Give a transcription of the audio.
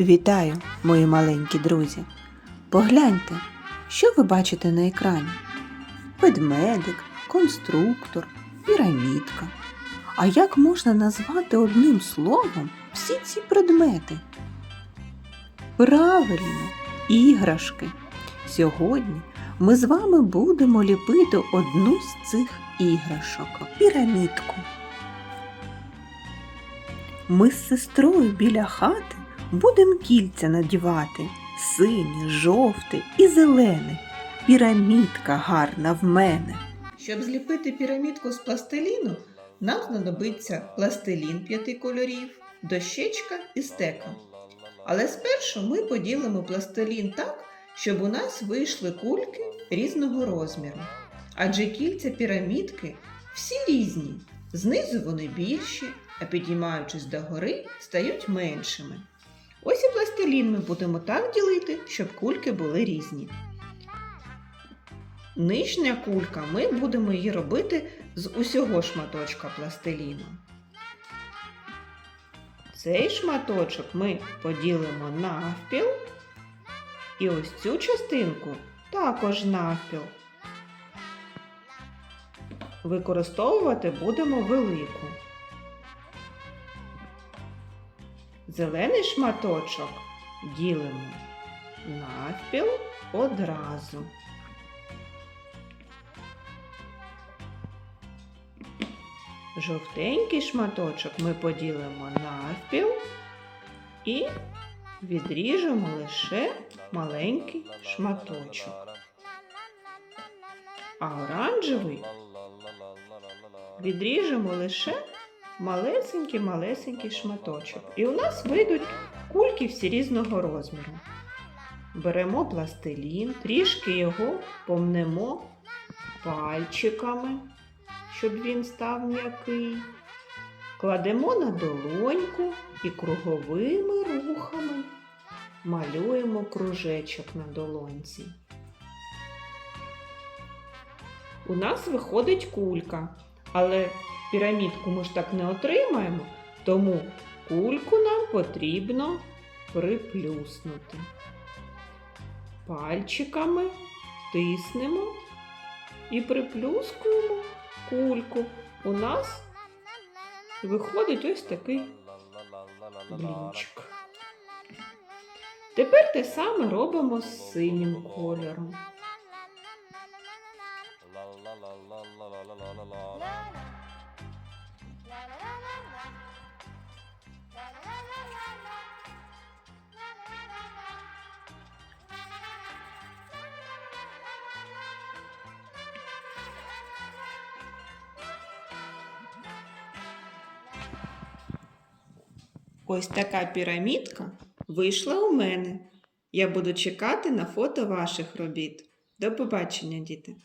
Вітаю, мої маленькі друзі. Погляньте, що ви бачите на екрані? Ведмедик, конструктор, пірамідка. А як можна назвати одним словом всі ці предмети? Правильно, іграшки. Сьогодні ми з вами будемо ліпити одну з цих іграшок пірамідку. Ми з сестрою біля хати будемо кільця надівати синє, жовте і зелене. Пірамідка гарна в мене. Щоб зліпити пірамідку з пластиліну, нам знадобиться пластилін п'яти кольорів, дощечка і стека. Але спершу ми поділимо пластилін так, щоб у нас вийшли кульки різного розміру. Адже кільця пірамідки всі різні. Знизу вони більші, а підіймаючись догори, стають меншими. Ось і пластилін ми будемо так ділити, щоб кульки були різні. Нижня кулька ми будемо її робити з усього шматочка пластиліну. Цей шматочок ми поділимо навпіл. І ось цю частинку також навпіл. Використовувати будемо велику. Зелений шматочок ділимо навпіл одразу. Жовтенький шматочок ми поділимо навпіл і відріжемо лише маленький шматочок. А оранжевий відріжемо лише малесенький-малесенький шматочок. І у нас вийдуть кульки всі різного розміру. Беремо пластилін, трішки його помнемо пальчиками, щоб він став м'який. Кладемо на долоньку і круговими рухами малюємо кружечок на долоньці. У нас виходить кулька, але пірамідку ми ж так не отримаємо, тому кульку нам потрібно приплюснути. Пальчиками тиснемо і приплюскуємо кульку. У нас виходить ось такий блінчик. Тепер те саме робимо з синім кольором. Ось така пірамідка вийшла у мене. Я буду чекати на фото ваших робіт. До побачення, діти!